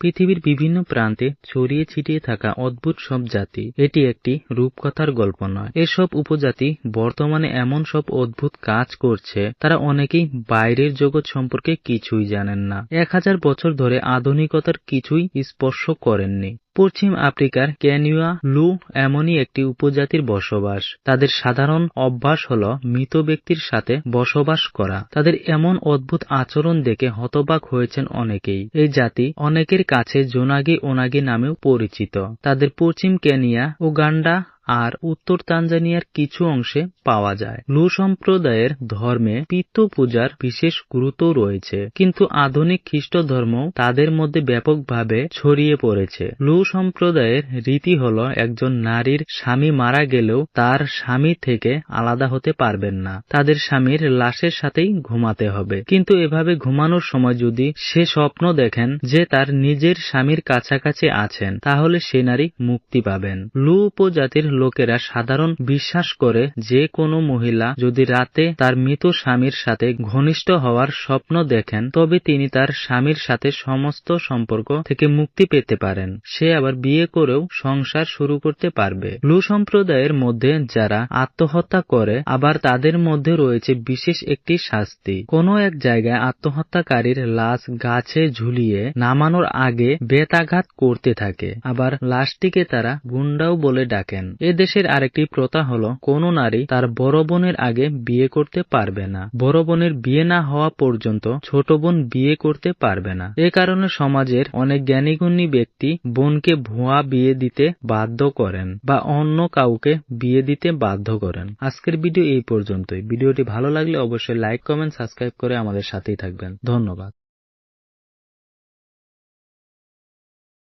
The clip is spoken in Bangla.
পৃথিবীর বিভিন্ন প্রান্তে ছড়িয়ে ছিটিয়ে থাকা অদ্ভুত সব জাতি, এটি একটি রূপকথার গল্প নয়। এসব উপজাতি বর্তমানে এমন সব অদ্ভুত কাজ করছে, তারা অনেকেই বাইরের জগৎ সম্পর্কে কিছুই জানেন না। এক হাজার বছর ধরে আধুনিকতার কিছুই স্পর্শ করেননি। পশ্চিম আফ্রিকার ক্যানুয়া লু এমনই একটি উপজাতির বসবাস। তাদের সাধারণ অভ্যাস হল মৃত ব্যক্তির সাথে বসবাস করা। তাদের এমন অদ্ভুত আচরণ দেখে হতবাক হয়েছেন অনেকেই। এই জাতি অনেকের কাছে জোনাগি ওনাগি নামেও পরিচিত। তাদের পশ্চিম কেনিয়া, উগান্ডা আর উত্তর তানজানিয়ার কিছু অংশে পাওয়া যায়। লু সম্প্রদায়ের ধর্মে পিত্ত পূজার বিশেষ গুরুত্ব রয়েছে, কিন্তু আধুনিক খ্রিস্ট ধর্ম তাদের মধ্যে ব্যাপকভাবে ছড়িয়ে পড়েছে। লু সম্প্রদায়ের রীতি হল, একজন নারীর স্বামী মারা গেলেও তার স্বামী থেকে আলাদা হতে পারবেন না। তাদের স্বামীর লাশের সাথেই ঘুমাতে হবে। কিন্তু এভাবে ঘুমানোর সময় যদি সে স্বপ্ন দেখেন যে তার নিজের স্বামীর কাছাকাছি আছেন, তাহলে সে নারী মুক্তি পাবেন। লু উপজাতির লোকেরা সাধারণ বিশ্বাস করে যে কোনো মহিলা যদি রাতে তার মৃত স্বামীর সাথে ঘনিষ্ঠ হওয়ার স্বপ্ন দেখেন, তবে তিনি তার স্বামীর সাথে সমস্ত সম্পর্ক থেকে মুক্তি পেতে পারেন। সে আবার বিয়ে করেও সংসার শুরু করতে পারবে। লু সম্প্রদায়ের মধ্যে যারা আত্মহত্যা করে, আবার তাদের মধ্যে রয়েছে বিশেষ একটি শাস্তি। কোনো এক জায়গায় আত্মহত্যাকারীর লাশ গাছে ঝুলিয়ে নামানোর আগে বেতাঘাত করতে থাকে। আবার লাশটিকে তারা গুন্ডাও বলে ডাকেন। এ দেশের আরেকটি প্রথা হলো, কোন নারী তার বড় বোনের আগে বিয়ে করতে পারবে না। বড় বোনের বিয়ে না হওয়া পর্যন্ত ছোট বোন বিয়ে করতে পারবে না। এ কারণে সমাজের অনেক জ্ঞানীগুণী ব্যক্তি বোনকে ভুয়া বিয়ে দিতে বাধ্য করেন বা অন্য কাউকে বিয়ে দিতে বাধ্য করেন। আজকের ভিডিও এই পর্যন্তই। ভিডিওটি ভালো লাগলে অবশ্যই লাইক, কমেন্ট, সাবস্ক্রাইব করে আমাদের সাথেই থাকবেন। ধন্যবাদ।